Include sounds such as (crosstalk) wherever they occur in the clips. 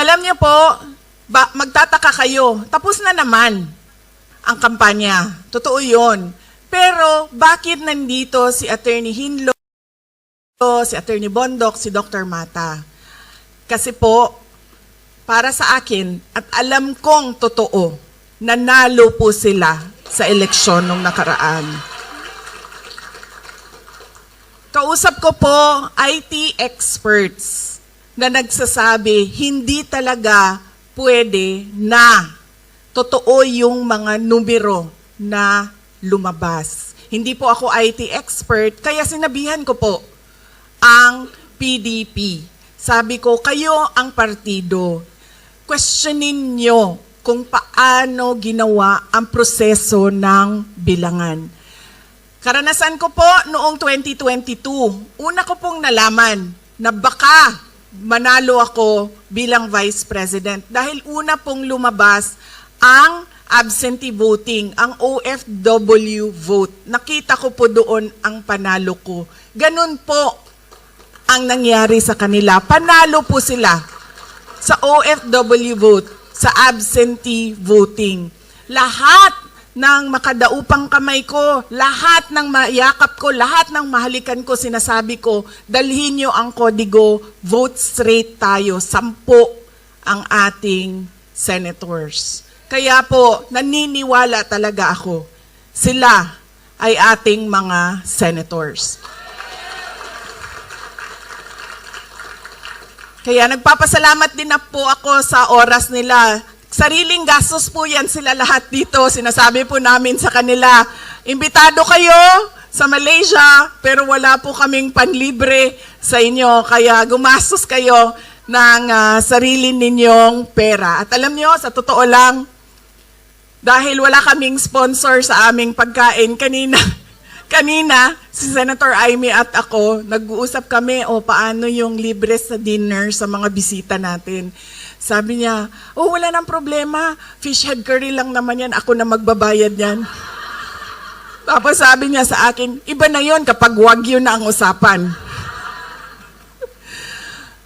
Alam niyo po, ba, magtataka kayo, tapos na naman ang kampanya. Totoo yon. Pero bakit nandito si Attorney Hinlo, si Attorney Bondok, si Dr. Mata? Kasi po, para sa akin, at alam kong totoo, nanalo po sila sa eleksyon nung nakaraan. Kausap ko po IT experts na nagsasabi hindi talaga pwede na totoo yung mga numero na lumabas. Hindi po ako IT expert, kaya sinabihan ko po ang PDP. Sabi ko, kayo ang partido. Questionin nyo kung paano ginawa ang proseso ng bilangan. Karanasan ko po noong 2022, una ko pong nalaman na baka manalo ako bilang Vice President dahil una pong lumabas ang absentee voting, ang OFW vote. Nakita ko po doon ang panalo ko. Ganun po ang nangyari sa kanila. Panalo po sila sa OFW vote, sa absentee voting. Lahat ng makadaupang kamay ko, lahat ng mayakap ko, lahat ng mahalikan ko, sinasabi ko, dalhin nyo ang kodigo, vote straight tayo, sampo ang ating senators. Kaya po, naniniwala talaga ako, sila ay ating mga senators. Kaya nagpapasalamat din na po ako sa oras nila. Sariling gastos po yan sila lahat dito. Sinasabi po namin sa kanila, imbitado kayo sa Malaysia, pero wala po kaming panlibre sa inyo. Kaya gumastos kayo ng ah, sarili ninyong pera. At alam nyo, sa totoo lang, dahil wala kaming sponsor sa aming pagkain kanina, (laughs) kanina si Senator Amy at ako, nag-uusap kami o paano yung libre sa dinner sa mga bisita natin. Sabi niya, oh wala nang problema, fish head curry lang naman yan, ako na magbabayad yan. Tapos sabi niya sa akin, iba na yon kapag wagyu na ang usapan.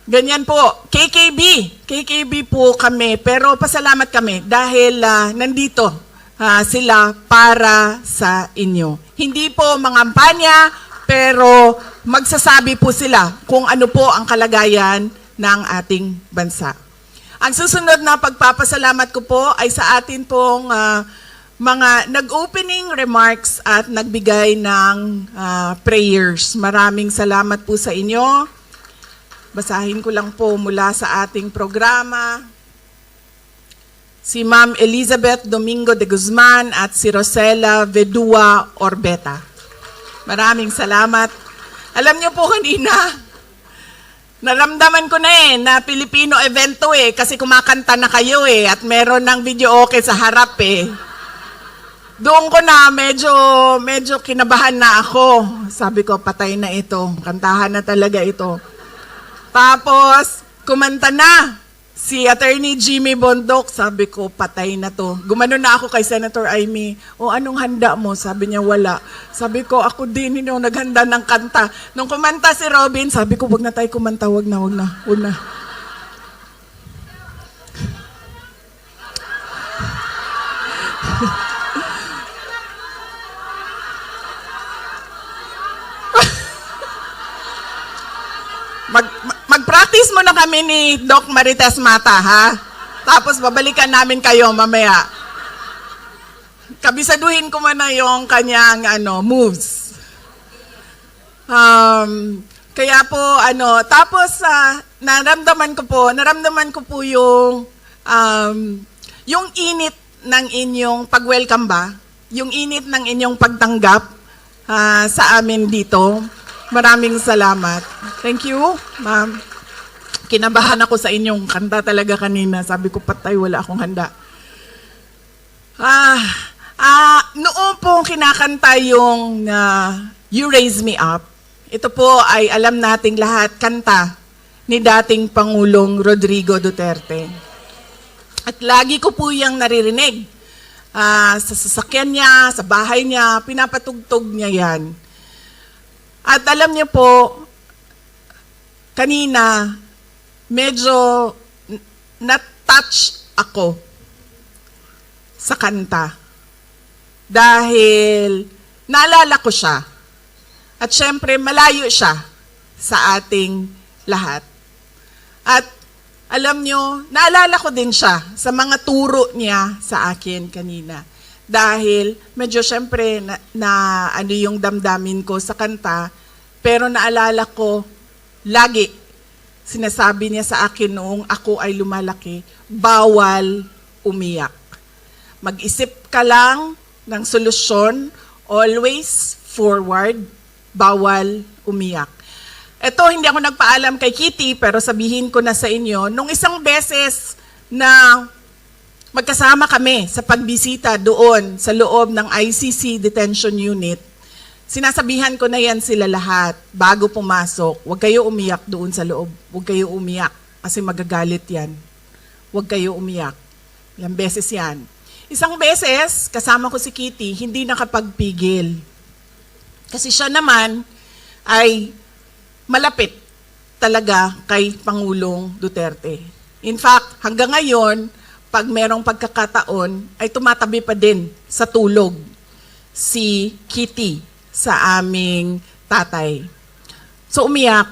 Ganyan po, KKB. KKB po kami, pero pasalamat kami dahil ah, nandito ah, sila para sa inyo. Hindi po mangampanya, pero magsasabi po sila kung ano po ang kalagayan ng ating bansa. Ang susunod na pagpapasalamat ko po ay sa atin pong ah, mga nag-opening remarks at nagbigay ng ah, prayers. Maraming salamat po sa inyo. Basahin ko lang po mula sa ating programa. Si Ma'am Elizabeth Domingo de Guzman at si Rosela Vedua Orbeta. Maraming salamat. Alam niyo po kanina, naramdaman ko na eh, na Filipino event to eh, kasi kumakanta na kayo eh, at meron ng video okay sa harap eh. Doon ko na medyo, medyo kinabahan na ako. Sabi ko, patay na ito. Kantahan na talaga ito. Tapos, kumanta na si Attorney Jimmy Bondok. Sabi ko, patay na to. Gumano na ako kay Senator Amy. O anong handa mo? Sabi niya, wala. Sabi ko, ako din yun yung naghanda ng kanta. Nung kumanta si Robin, sabi ko, wag na tayo kumanta, wag na, wag na, wag na. (laughs) Mag, ma- mag-practice mo na kami ni Doc Marites Mata, ha? Tapos babalikan namin kayo mamaya. Kabisaduhin ko muna yung kanyang ano, moves. Um, kaya po, ano, tapos ah, naramdaman ko po, naramdaman ko po yung, um, yung init ng inyong pag-welcome ba? Yung init ng inyong pagtanggap ah, sa amin dito. Maraming salamat. Thank you, ma'am. Kinabahan ako sa inyong kanta talaga kanina. Sabi ko, patay, wala akong handa. Ah, ah, noon po kinakanta yung ah, You Raise Me Up. Ito po ay alam nating lahat kanta ni dating Pangulong Rodrigo Duterte. At lagi ko po yung naririnig. Ah, sa sasakyan niya, sa bahay niya, pinapatugtog niya yan. At alam niyo po, kanina, medyo na-touch ako sa kanta. Dahil naalala ko siya. At syempre, malayo siya sa ating lahat. At alam nyo, naalala ko din siya sa mga turo niya sa akin kanina. Dahil medyo syempre na, na ano yung damdamin ko sa kanta, pero naalala ko lagi sinasabi niya sa akin noong ako ay lumalaki, bawal umiyak. Mag-isip ka lang ng solusyon, always forward, bawal umiyak. Ito, hindi ako nagpaalam kay Kitty, pero sabihin ko na sa inyo, nung isang beses na magkasama kami sa pagbisita doon sa loob ng ICC Detention Unit, sinasabihan ko na yan sila lahat bago pumasok. Huwag kayo umiyak doon sa loob. Huwag kayo umiyak kasi magagalit yan. Huwag kayo umiyak. Yan beses yan. Isang beses, kasama ko si Kitty, hindi nakapagpigil. Kasi siya naman ay malapit talaga kay Pangulong Duterte. In fact, hanggang ngayon, pag merong pagkakataon, ay tumatabi pa din sa tulog si Kitty sa aming tatay. So umiyak.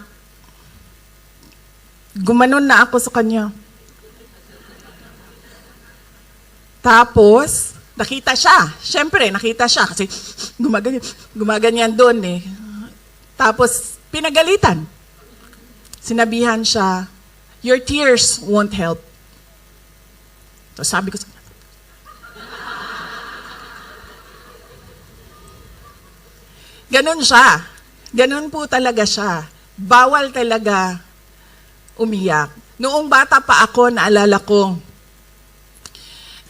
Gumanon na ako sa kanya. Tapos, nakita siya. Siyempre, nakita siya kasi (laughs) gumaganyan, gumaganyan doon eh. Tapos, pinagalitan. Sinabihan siya, your tears won't help. So sabi ko sa kanya, Ganon siya. Ganon po talaga siya. Bawal talaga umiyak. Noong bata pa ako, naalala ko,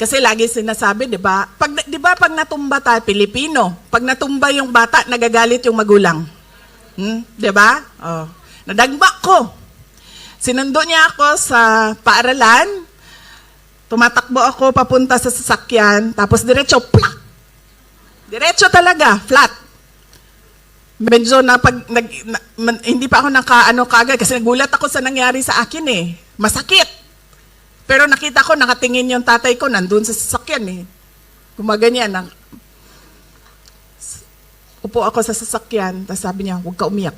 kasi lagi sinasabi, 'di ba? Pag 'di ba pag natumba tayo Pilipino, pag natumba yung bata, nagagalit yung magulang. Hmm, 'di ba? Oh. Nadagba ko. Sinundo niya ako sa paaralan. Tumatakbo ako papunta sa sasakyan, tapos diretso plak. Diretso talaga, flat. Medyo na pag nag, na, man- hindi pa ako naka ano kagad kasi nagulat ako sa nangyari sa akin eh. Masakit. Pero nakita ko, nakatingin yung tatay ko, nandun sa sasakyan eh. Gumaganyan. Nang... Upo ako sa sasakyan, tapos sabi niya, huwag ka umiyak.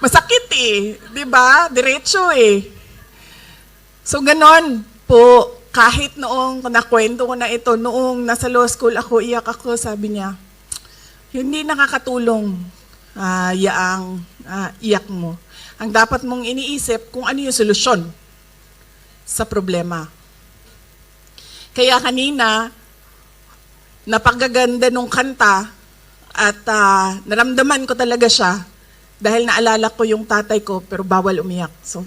Masakit eh, ba? Diretso eh. So ganon po, kahit noong nakwento ko na ito, noong nasa law school ako, iyak ako, sabi niya, hindi nakakatulong ah, yaang ah, iyak mo. Ang dapat mong iniisip kung ano yung solusyon sa problema. Kaya kanina, napagaganda nung kanta at ah, naramdaman ko talaga siya dahil naalala ko yung tatay ko pero bawal umiyak. So,